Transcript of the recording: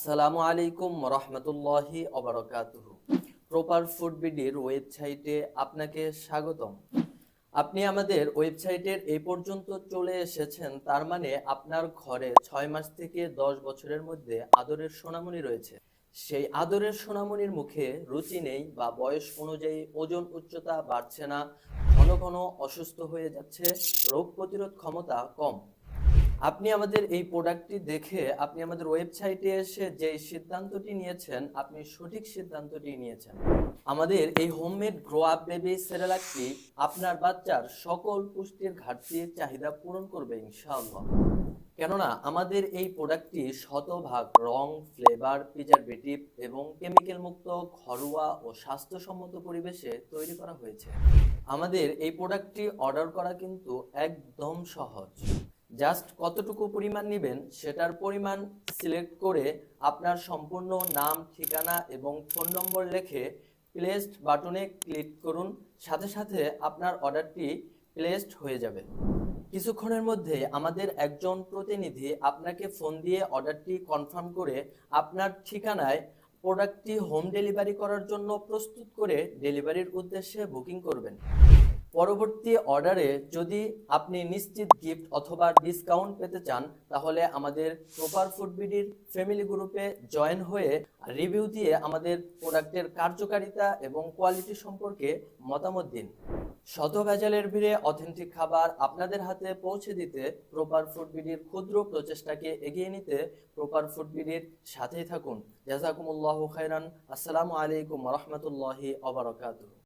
আসসালামু আলাইকুম রহমতুল্লাহি অবরকাতুহ প্রপার ফুড বিডির ওয়েবসাইটে আপনাকে স্বাগতম। আপনি আমাদের ওয়েবসাইটের এই পর্যন্ত চলে এসেছেন, তার মানে আপনার ঘরে ছয় মাস থেকে দশ বছরের মধ্যে আদরের সোনামণি রয়েছে। সেই আদরের সোনামণির মুখে রুচি নেই বা বয়স অনুযায়ী ওজন উচ্চতা বাড়ছে না, ঘন ঘন অসুস্থ হয়ে যাচ্ছে, রোগ প্রতিরোধ ক্ষমতা কম। আপনি আমাদের এই প্রোডাক্টটি দেখে আপনি আমাদের ওয়েবসাইটে এসে যে সিদ্ধান্তটি নিয়েছেন, আপনি সঠিক সিদ্ধান্তটি নিয়েছেন। আমাদের এই হোমমেড গ্রো আপ বেবি সেরেলাকটি আপনার বাচ্চার সকল পুষ্টির ঘাটতির চাহিদা পূরণ করবে ইনশাআল্লাহ। কেননা আমাদের এই প্রোডাক্টটি শতভাগ রং ফ্লেভার প্রিজারভেটিভ এবং কেমিক্যাল মুক্ত, ঘরোয়া ও স্বাস্থ্যসম্মত পরিবেশে তৈরি করা হয়েছে। আমাদের এই প্রোডাক্টটি অর্ডার করা কিন্তু একদম সহজ। জাস্ট কতটুকু পরিমাণ নেবেন, সেটার পরিমাণ সিলেক্ট করে আপনার সম্পূর্ণ নাম, ঠিকানা এবং ফোন নম্বর লিখে প্লেসড বাটনে ক্লিক করুন। সাথে সাথে আপনার অর্ডারটি প্লেসড হয়ে যাবে। কিছুক্ষণের মধ্যে আমাদের একজন প্রতিনিধি আপনাকে ফোন দিয়ে অর্ডারটি কনফার্ম করে আপনার ঠিকানায় প্রোডাক্টটি হোম ডেলিভারি করার জন্য প্রস্তুত করে ডেলিভারির উদ্দেশ্যে বুকিং করবেন। পরবর্তী অর্ডারে যদি আপনি নিশ্চিত গিফট অথবা ডিসকাউন্ট পেতে চান, তাহলে আমাদের প্রপার ফুড বিডির ফ্যামিলি গ্রুপে জয়েন হয়ে রিভিউ দিয়ে আমাদের প্রোডাক্টের কার্যকারিতা এবং কোয়ালিটি সম্পর্কে মতামত দিন। শত ভেজালের ভিড়ে অথেন্টিক খাবার আপনাদের হাতে পৌঁছে দিতে প্রপার ফুড বিডির ক্ষুদ্র প্রচেষ্টাকে এগিয়ে নিতে প্রপার ফুড বিডির সাথেই থাকুন। জাজাকুমুল্লাহ খাইরান আসসালামু আলাইকুম রহমতুল্লাহি অবরাকাতুহ